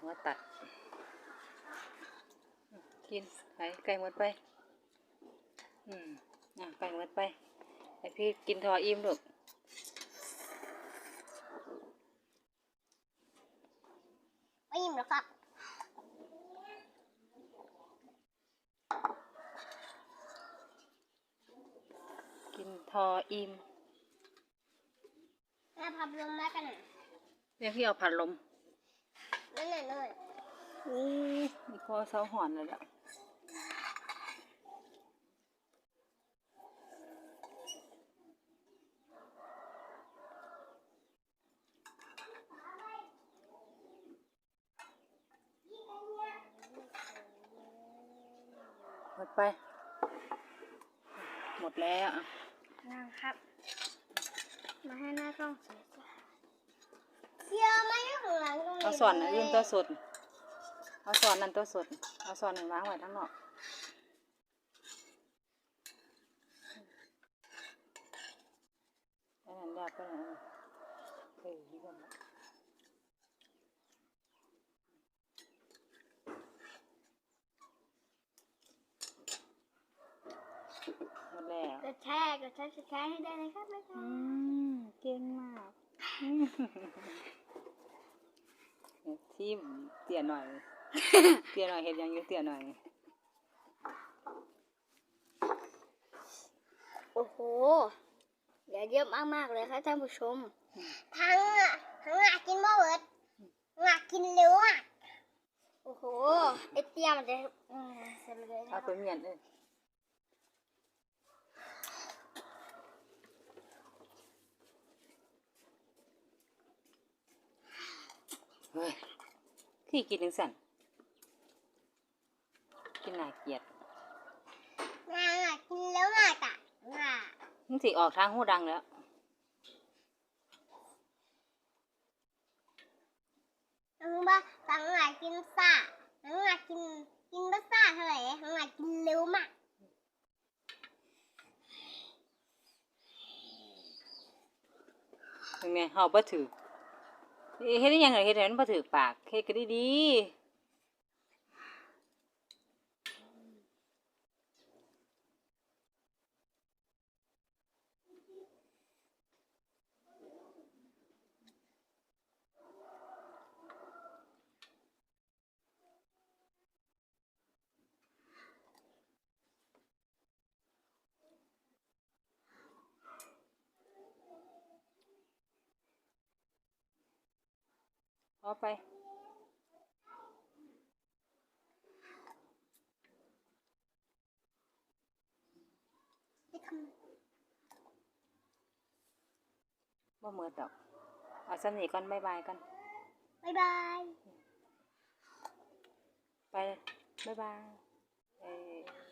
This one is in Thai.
หัวตัด กินไก่ไก่หมดไป อืมอะไก่หมดไปให้พี่กินทออิ่มลูกไม่ยิ้มหรอกครับกินทออิ่มแม่พับลมแล้วกันน่ะเรียกพี่เอาผัดลม นั่นน่ะนั่นน่ะอู้มีคอเสาหอนเลยละหมดไป หมดแล้วอะนั่งครับ มาให้หน้ากล้องสวยๆเชียร์มาอยู่ข้างหลังตรงนี้ เอาสอนอันอื่นตัวสด เอาสอนนั่นตัวสด เอาสอนหนึ่งวางไว้ทั้งนอกอันนั้นยากก็นะเออนี่ก่อนนะหมดแล้วกระแทกกระแทกกระแทกให้ได้เลยครับเลยครัอืบมเก่งมาก อืมเนี่ยที่เตี้ยหน่อย เตี้ยหน่อยเห็ดหยังอยู่เตี้ยหน่อย โอ้โห เดี๋ยวเยอะมากๆเลยครับท่านผู้ชม ทั้งอะทั้งอะกินบ่เบิดงะกินเร็วอะ โอ้โห ไอเตี้ยมันจะอืมเสร็จเลยนะคเอารับไปเมียนเลย เฮ้ยขี้กินถึงสั่นกินน่าเกลียดงะงะกินเร็วมากอะงะมันสิออกทางหูดังแล้วทั้งบ้าทั้งงะกินซ่าทั้งงะกินกินบ้าซ่าเท่าไหร่ทั้งงะกินเร็วมากเป็นไงเฮาบ่ถือ เฮ็ดได้ยังไงเฮ็ดให้มันบ่ถือปากเฮ็ดก็ดีๆ เอาไปไปทบ่เหมือดอกเอาสำนีก่อนบ๊ายบายกันำบ๊ายบาย ไปเลยบ๊ายบายเอ้ย